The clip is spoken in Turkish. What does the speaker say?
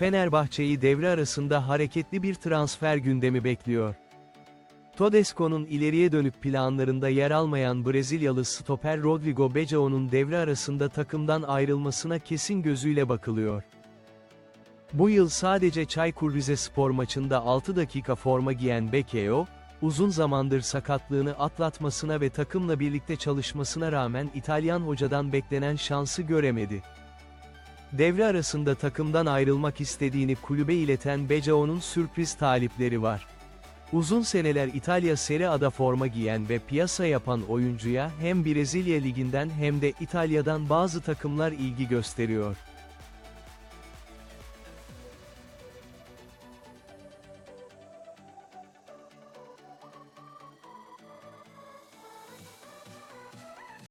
Fenerbahçe'yi devre arasında hareketli bir transfer gündemi bekliyor. Todesco'nun ileriye dönük planlarında yer almayan Brezilyalı stoper Rodrigo Becao'nun devre arasında takımdan ayrılmasına kesin gözüyle bakılıyor. Bu yıl sadece Çaykur Rizespor maçında 6 dakika forma giyen Becao, uzun zamandır sakatlığını atlatmasına ve takımla birlikte çalışmasına rağmen İtalyan hocadan beklenen şansı göremedi. Devre arasında takımdan ayrılmak istediğini kulübe ileten Becao'nun sürpriz talipleri var. Uzun seneler İtalya Serie A'da forma giyen ve piyasa yapan oyuncuya hem Brezilya Ligi'nden hem de İtalya'dan bazı takımlar ilgi gösteriyor.